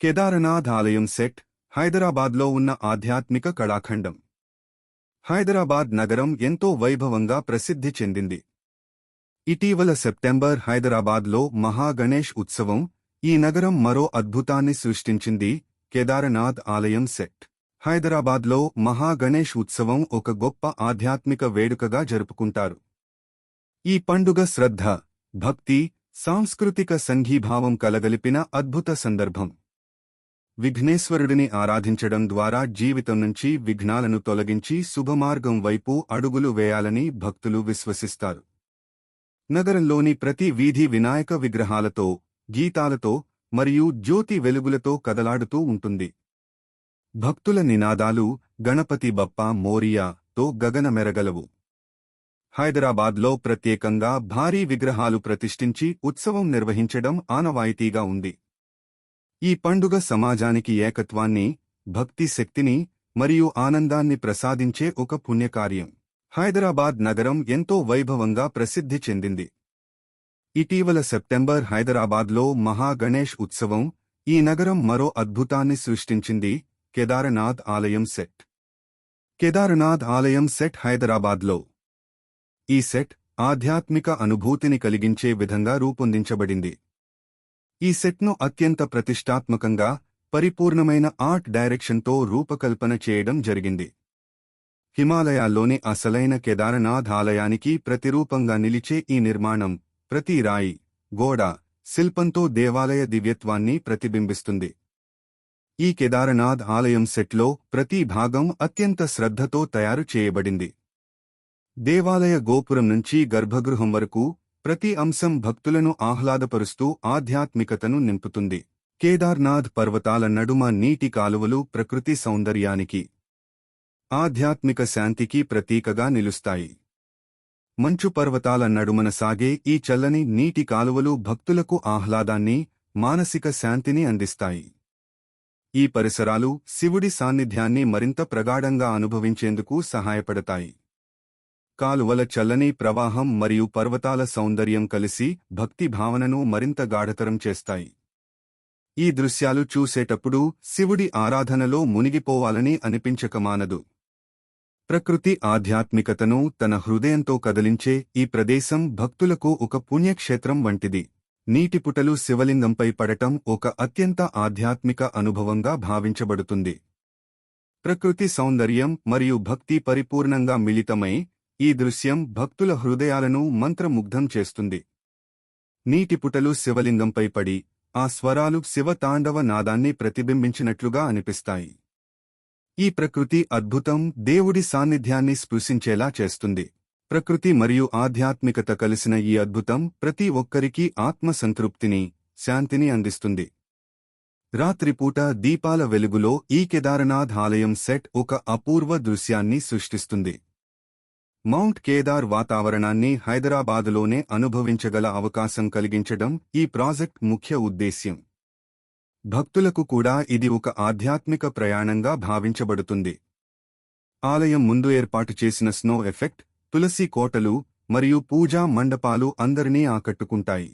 కేదారనాథ్ ఆలయం సెట్ హైదరాబాద్లో ఉన్న ఆధ్యాత్మిక కళాఖండం. హైదరాబాద్ నగరం ఎంతో వైభవంగా ప్రసిద్ధి చెందింది. ఇటీవల సెప్టెంబర్ హైదరాబాద్లో మహాగణేష్ ఉత్సవం ఈ నగరం మరో అద్భుతాన్ని సృష్టించింది కేదారనాథ్ ఆలయం సెట్. హైదరాబాద్లో మహాగణేష్ ఉత్సవం ఒక గొప్ప ఆధ్యాత్మిక వేడుకగా జరుపుకుంటారు. ఈ పండుగ శ్రద్ధ భక్తి సాంస్కృతిక సంఘీభావం కలగలిపిన అద్భుత సందర్భం. విఘ్నేశ్వరుడిని ఆరాధించడం ద్వారా జీవితం నుంచి విఘ్నాలను తొలగించి శుభమార్గం వైపు అడుగులు వేయాలని భక్తులు విశ్వసిస్తారు. నగరంలోని ప్రతి వీధి వినాయక విగ్రహాలతో గీతాలతో మరియు జ్యోతి వెలుగులతో కదలాడుతూ ఉంటుంది. భక్తుల నినాదాలు గణపతి బప్ప మోరియా తో గగనమెరగలవు. హైదరాబాద్లో ప్రత్యేకంగా భారీ విగ్రహాలు ప్రతిష్ఠించి ఉత్సవం నిర్వహించడం ఆనవాయితీగా ఉంది. ఈ పండుగ సమాజానికి ఏకత్వాన్ని భక్తి శక్తిని మరియు ఆనందాన్ని ప్రసాదించే ఒక పుణ్యకార్యం. హైదరాబాద్ నగరం ఎంతో వైభవంగా ప్రసిద్ధి చెందింది. ఇటీవల సెప్టెంబర్ హైదరాబాద్లో మహాగణేష్ ఉత్సవం ఈ నగరం మరో అద్భుతాన్ని సృష్టించింది. కేదారనాథ్ ఆలయం సెట్. కేదారనాథ్ ఆలయం సెట్ హైదరాబాద్లో. ఈ సెట్ ఆధ్యాత్మిక అనుభూతిని కలిగించే విధంగా రూపొందించబడింది. ఈ సెట్ను అత్యంత ప్రతిష్టాత్మకంగా పరిపూర్ణమైన ఆర్ట్ డైరెక్షన్తో రూపకల్పన చేయడం జరిగింది. హిమాలయాల్లోని అసలైన కేదారనాథ్ ఆలయానికి ప్రతిరూపంగా నిలిచే ఈ నిర్మాణం ప్రతి రాయి గోడ శిల్పంతో దేవాలయ దివ్యత్వాన్ని ప్రతిబింబిస్తుంది. ఈ కేదారనాథ్ ఆలయం సెట్లో ప్రతి భాగం అత్యంత శ్రద్ధతో తయారు చేయబడింది. దేవాలయ గోపురం నుంచి గర్భగృహం వరకు ప్రతి అంశం భక్తులను ఆహ్లాదపరుస్తూ ఆధ్యాత్మికతను నింపుతుంది. కేదార్నాథ్ పర్వతాల నడుమ నీటి కాలువలు ప్రకృతి సౌందర్యానికి ఆధ్యాత్మిక శాంతికి ప్రతీకగా నిలుస్తాయి. మంచు పర్వతాల నడుమన సాగే ఈ చల్లని నీటి కాలువలు భక్తులకు ఆహ్లాదాన్ని మానసిక శాంతిని అందిస్తాయి. ఈ పరిసరాలు శివుడి సాన్నిధ్యాన్ని మరింత ప్రగాఢంగా అనుభవించేందుకు సహాయపడతాయి. కాలువల చల్లని ప్రవాహం మరియు పర్వతాల సౌందర్యం కలిసి భక్తి భావనను మరింత గాఢతరం చేస్తాయి. ఈ దృశ్యాలు చూసేటప్పుడు శివుడి ఆరాధనలో మునిగిపోవాలని అనిపించకమానదు. ప్రకృతి ఆధ్యాత్మికతను తన హృదయంతో కదిలించే ఈ ప్రదేశం భక్తులకు ఒక పుణ్యక్షేత్రం వంటిది. నీటిపుటలు శివలింగంపై పడటం ఒక అత్యంత ఆధ్యాత్మిక అనుభవంగా భావించబడుతుంది. ప్రకృతి సౌందర్యం మరియు భక్తి పరిపూర్ణంగా మిళితమై ఈ దృశ్యం భక్తుల హృదయాలను మంత్రముగ్ధం చేస్తుంది. నీటిపుటలు శివలింగంపై పడి ఆ స్వరాలు శివతాండవ నాదాన్ని ప్రతిబింబించినట్లుగా అనిపిస్తాయి. ఈ ప్రకృతి అద్భుతం దేవుడి సాన్నిధ్యాన్ని స్పృశించేలా చేస్తుంది. ప్రకృతి మరియు ఆధ్యాత్మికత కలిసిన ఈ అద్భుతం ప్రతి ఒక్కరికి ఆత్మ సంతృప్తిని శాంతిని అందిస్తుంది. రాత్రిపూట దీపాల వెలుగులో ఈ కేదారనాథ్ ఆలయం సెట్ ఒక అపూర్వ దృశ్యాన్ని సృష్టిస్తుంది. మౌంట్ కేదార్ వాతావరణాన్ని హైదరాబాదులోనే అనుభవించగల అవకాశం కలిగించడం ఈ ప్రాజెక్ట్ ముఖ్య ఉద్దేశ్యం. భక్తులకు కూడా ఇది ఒక ఆధ్యాత్మిక ప్రయాణంగా భావించబడుతుంది. ఆలయం ముందు ఏర్పాటు చేసిన స్నో ఎఫెక్ట్ తులసి కోటలు మరియు పూజా మండపాలు అందరినీ ఆకట్టుకుంటాయి.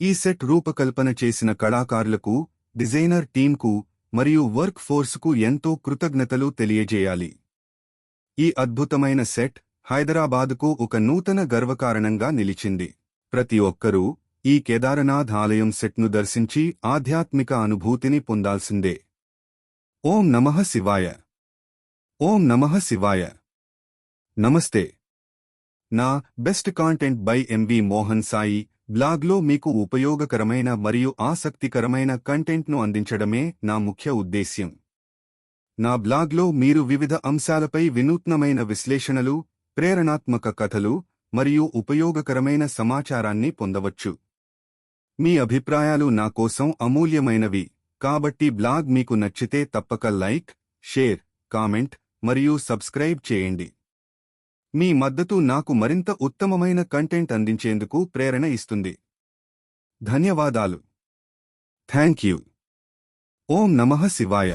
ఈ సెట్ రూపకల్పన చేసిన కళాకారులకు డిజైనర్ టీంకు మరియు వర్క్ ఫోర్స్కు ఎంతో కృతజ్ఞతలు తెలియజేయాలి. ఈ అద్భుతమైన సెట్ హైదరాబాదుకు ఒక నూతన గర్వకారణంగా నిలిచింది. ప్రతి ఒక్కరూ ఈ కేదారనాథ్ ఆలయం సెట్ను దర్శించి ఆధ్యాత్మిక అనుభూతిని పొందాల్సిందే. ఓం నమః శివాయ. ఓం నమః శివాయ. నమస్తే. నా best content by M V Mohan బ్లాగ్లో మీకు ఉపయోగకరమైన మరియు ఆసక్తికరమైన కంటెంట్ను అందించడమే నా ముఖ్య ఉద్దేశ్యం. నా బ్లాగ్లో మీరు వివిధ అంశాలపై వినూత్నమైన విశ్లేషణలు ప్రేరణాత్మక కథలు మరియు ఉపయోగకరమైన సమాచారాన్ని పొందవచ్చు. మీ అభిప్రాయాలు నా కోసం అమూల్యమైనవి కాబట్టి బ్లాగ్ మీకు నచ్చితే తప్పక లైక్ షేర్ కామెంట్ మరియు సబ్స్క్రైబ్ చేయండి. మీ మద్దతు నాకు మరింత ఉత్తమమైన కంటెంట్ అందించేందుకు ప్రేరణ ఇస్తుంది. ధన్యవాదాలు. Thank you. ఓం నమః శివాయ.